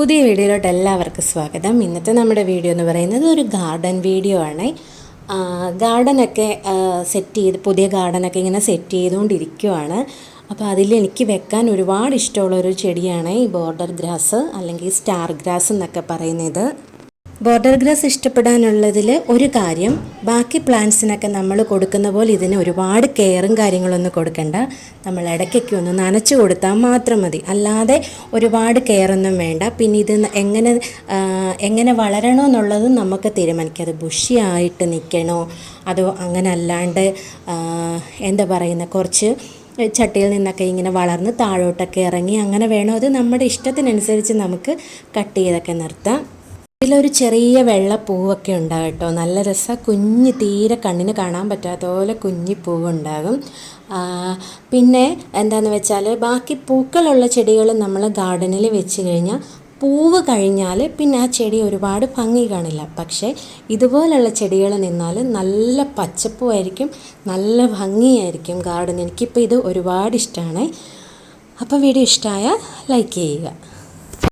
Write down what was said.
പുതിയ വീഡിയോയിലോട്ട് എല്ലാവർക്കും സ്വാഗതം. ഇന്നത്തെ നമ്മുടെ വീഡിയോ എന്ന് പറയുന്നത് ഒരു ഗാർഡൻ വീഡിയോ ആണ്. ഗാർഡനൊക്കെ സെറ്റ് ചെയ്ത് പുതിയ ഗാർഡനൊക്കെ ഇങ്ങനെ സെറ്റ് ചെയ്തുകൊണ്ടിരിക്കുവാണ്. അപ്പോൾ അതിൽ എനിക്ക് വെക്കാൻ ഒരുപാട് ഇഷ്ടമുള്ളൊരു ചെടിയാണ് ഈ ബോർഡർ ഗ്രാസ് അല്ലെങ്കിൽ സ്റ്റാർ ഗ്രാസ് എന്നൊക്കെ പറയുന്നത്. ബോർഡർ ഗ്രാസ് ഇഷ്ടപ്പെടാനുള്ളതിൽ ഒരു കാര്യം ബാക്കി പ്ലാന്റ്സിനൊക്കെ നമ്മൾ കൊടുക്കുന്ന പോലെ ഇതിന് ഒരുപാട് കെയറും കാര്യങ്ങളൊന്നും കൊടുക്കണ്ട. നമ്മൾ ഇടയ്ക്കൊക്കെ ഒന്ന് നനച്ചു കൊടുത്താൽ മാത്രം മതി. അല്ലാതെ ഒരുപാട് കെയറൊന്നും വേണ്ട. പിന്നെ ഇത് എങ്ങനെ എങ്ങനെ വളരണോ എന്നുള്ളത് നമുക്ക് തീരുമാനിക്കാം. അത് ബുഷിയായിട്ട് നിൽക്കണോ അതോ അങ്ങനെ അല്ലാണ്ട് എന്താ പറയുന്ന കുറച്ച് ചട്ടിയിൽ നിന്നൊക്കെ ഇങ്ങനെ വളർന്ന് താഴോട്ടൊക്കെ ഇറങ്ങി അങ്ങനെ വേണോ? അത് നമ്മുടെ ഇഷ്ടത്തിനനുസരിച്ച് നമുക്ക് കട്ട് ചെയ്തൊക്കെ നിർത്താം. ഇതിലൊരു ചെറിയ വെള്ള പൂവൊക്കെ ഉണ്ടാകും കേട്ടോ. നല്ല രസം. കുഞ്ഞ് തീരെ കണ്ണിന് കാണാൻ പറ്റാത്ത പോലെ കുഞ്ഞി പൂവുണ്ടാകും. പിന്നെ എന്താണെന്ന് വെച്ചാൽ ബാക്കി പൂക്കളുള്ള ചെടികൾ നമ്മൾ ഗാർഡനിൽ വെച്ച് കഴിഞ്ഞാൽ പൂവ് കഴിഞ്ഞാൽ പിന്നെ ആ ചെടി ഒരുപാട് ഭംഗി കാണില്ല. പക്ഷേ ഇതുപോലുള്ള ചെടികൾ നിന്നാൽ നല്ല പച്ചപ്പുമായിരിക്കും നല്ല ഭംഗിയായിരിക്കും ഗാർഡൻ. എനിക്കിപ്പോൾ ഇത് ഒരുപാട് ഇഷ്ടമാണ് അപ്പോൾ വീഡിയോ ഇഷ്ടമായാൽ ലൈക്ക് ചെയ്യുക.